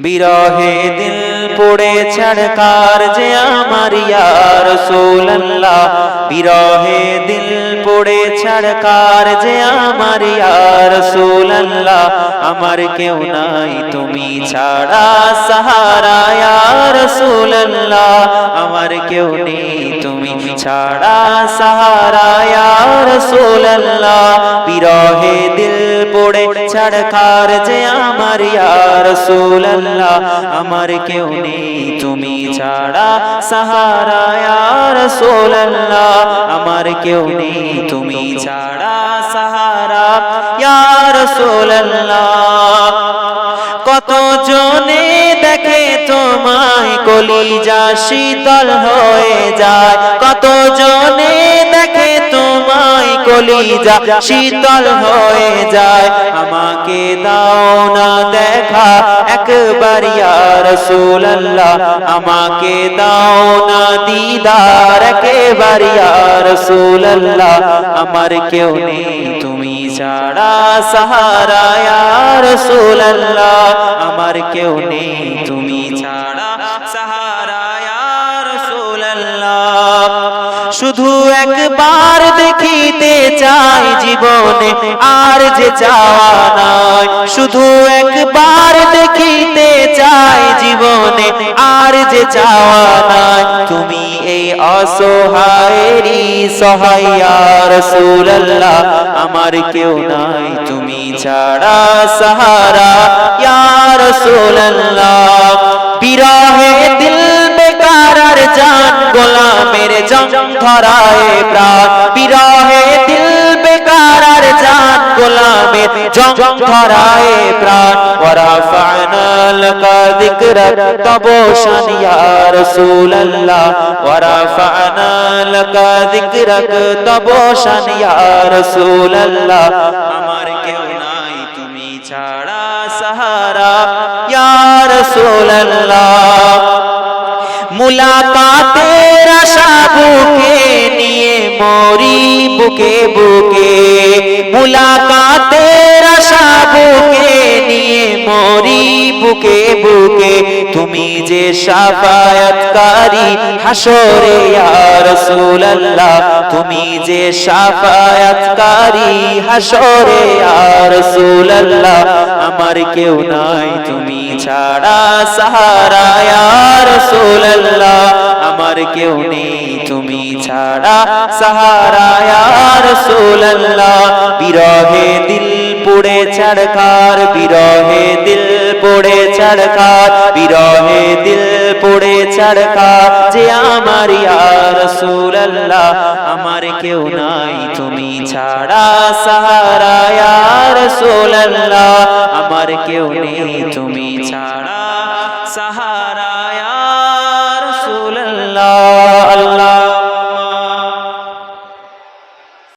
বিরহে দিল পড়ে ছাড়কার যে আমার ইয়ার সোল্লাহ বিরহে দিল পড়ে ছাড়কার যে আমার ইয়ার আমার কেউ নাই, তুমি ছাড়া সাহারা ইয়ার সোল্লাহ আমার কেউ নেই, তুমি ছাড়া সাহারা ইয়ার সোল্লাহ বিরহে পড়ে ছাড়কার যে আমার ইয়ার সোল্লাহ আমার কেউ নেই তুমি ছাড়া সাহারা ইয়ার সোল্লাহ আমার কেউ নেই তুমি ছাড়া সাহারা ইয়ার সোল্লাহ কত জনে দেখে তোমায় কলিজা শীতল হয়ে যায় কত জনে কলিজা শীতল হয়ে যায়। আমাকে দাও না দেখা একবার ইয়ার রাসূলুল্লাহ। আমাকে দাও না দিদার একবার ইয়ার রাসূলুল্লাহ। আমার কেউ নেই তুমি ছাড়া সাহারা ইয়ার রাসূলুল্লাহ। আমার কেউ নেই তুমি ছাড়া সাহারা ইয়ার রাসূলুল্লাহ। শুধু একবার জীবনে আর যে চাওয়া নয় শুধু একবার দেখিতে চাই জীবনে আর যে চাওয়া নয় তুমি এই অসহায়েরই সহায়ার সুরল্লাহ আমার কেউ নাই, তুমি ছাড়া সাহারা। ইয়ার সুরল্লাহ বিরহে দিল বেকার জান গোলামের জং ধরায় প্রাণ। গোলামের জং ধরায় প্রাণ, ওয়ারাফানা লাকা যিকরাক তবশান ইয়া রাসূলুল্লাহ, ওয়ারাফানা লাকা যিকরাক তবশান ইয়া আমার কেউ নাই তুমি ছাড়া সাহারা, ইয়া রাসূলুল্লাহ। মুলাকাতের আশা নিয়ে মরি, বুকে বুকে মুলাকাতের আশা বুকে নিয়ে মরি বুকে বুকে। তুমি যে শাফায়াতকারী হাসরে ইয়া রাসূলুল্লাহ, তুমি যে শাফায়াতকারী হাসরে ইয়া রাসূলুল্লাহ, আমার কেউ নাই, তুমি ছাড়া সাহারা ইয়া রাসূলুল্লাহ, আমার কেউ নেই, তুমি ছাড়া সাহারা ইয়া রসুল্লাহ বিরহে দিল পুড়ে চড়কার বিরহে দিল পুড়ে চড়কার বিরহে দিল পুড়ে চড়কার যে আমার রসুল্লাহ আমার কেউ নাই, তুমি ছাড়া সাহারা। রসুল্লাহ আমার কেউ নেই, তুমি ছাড়া সাহা